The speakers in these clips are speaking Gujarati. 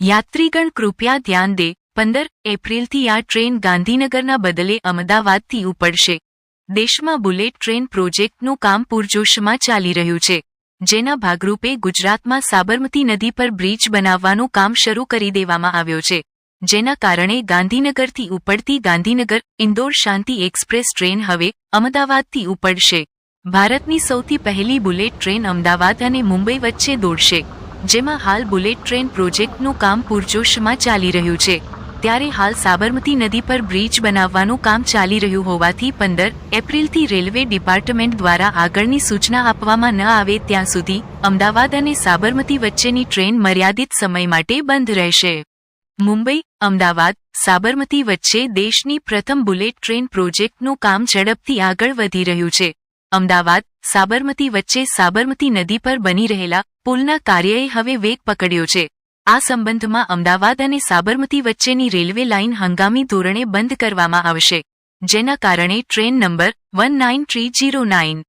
યાત્રીગણ કૃપયા ધ્યાન દે. પંદર એપ્રિલથી આ ટ્રેન ગાંધીનગરના બદલે અમદાવાદથી ઉપડશે. દેશમાં બુલેટ ટ્રેન પ્રોજેક્ટનું કામ પૂરજોશમાં ચાલી રહ્યું છે. જેના ભાગરૂપે ગુજરાતમાં સાબરમતી નદી પર બ્રિજ બનાવવાનું કામ શરૂ કરી દેવામાં આવ્યો છે. જેના કારણે ગાંધીનગરથી ઉપડતી ગાંધીનગર, ઇન્દોર શાંતિ એક્સપ્રેસ ટ્રેન હવે અમદાવાદથી ઉપડશે. ભારતની સૌથી પહેલી બુલેટ ટ્રેન અમદાવાદ અને મુંબઈ વચ્ચે દોડશે. જેમાં હાલ બુલેટ ટ્રેન પ્રોજેક્ટનું કામ પૂરજોશમાં ચાલી રહ્યું છે. ત્યારે હાલ સાબરમતી નદી પર બ્રિજ બનાવવાનું કામ ચાલી રહ્યું હોવાથી પંદર એપ્રિલથી રેલવે ડિપાર્ટમેન્ટ દ્વારા આગળની સૂચના આપવામાં ન આવે ત્યાં સુધી અમદાવાદ અને સાબરમતી વચ્ચેની ટ્રેન મર્યાદિત સમય માટે બંધ રહેશે. મુંબઈ, અમદાવાદ, સાબરમતી વચ્ચે દેશની પ્રથમ બુલેટ ટ્રેન પ્રોજેક્ટનું કામ ઝડપથી આગળ વધી રહ્યું છે. અમદાવાદ, સાબરમતી વચ્ચે સાબરમતી નદી પર બની રહેલા પુલના કાર્યએ હવે વેગ પકડ્યો છે. આ સંબંધમાં અમદાવાદ અને સાબરમતી વચ્ચેની રેલવે લાઇન હંગામી ધોરણે બંધ કરવામાં આવશે, જેના કારણે train number one nine three zero nine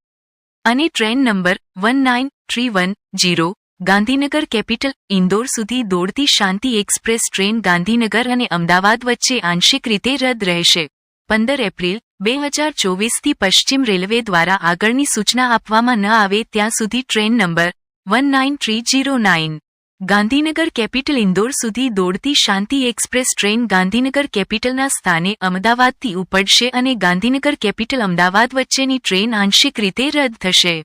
અને train number one nine three one zero Gandhinagar capital Indore સુધી દોડતી શાંતિ એક્સપ્રેસ ટ્રેન ગાંધીનગર અને અમદાવાદ વચ્ચે આંશિક રીતે રદ રહેશે. પંદર એપ્રિલ બે હજાર ચોવીસથી પશ્ચિમ રેલવે દ્વારા આગળની સૂચના આપવામાં ન આવે ત્યાં સુધી train number one nine three zero nine. Gandhinagar capital Indore સુધી દોડતી શાંતિ એક્સપ્રેસ ટ્રેન ગાંધીનગર કેપિટલના સ્થાને અમદાવાદથી ઉપડશે અને ગાંધીનગર કેપિટલ અમદાવાદ વચ્ચેની ટ્રેન આંશિક રીતે રદ થશે.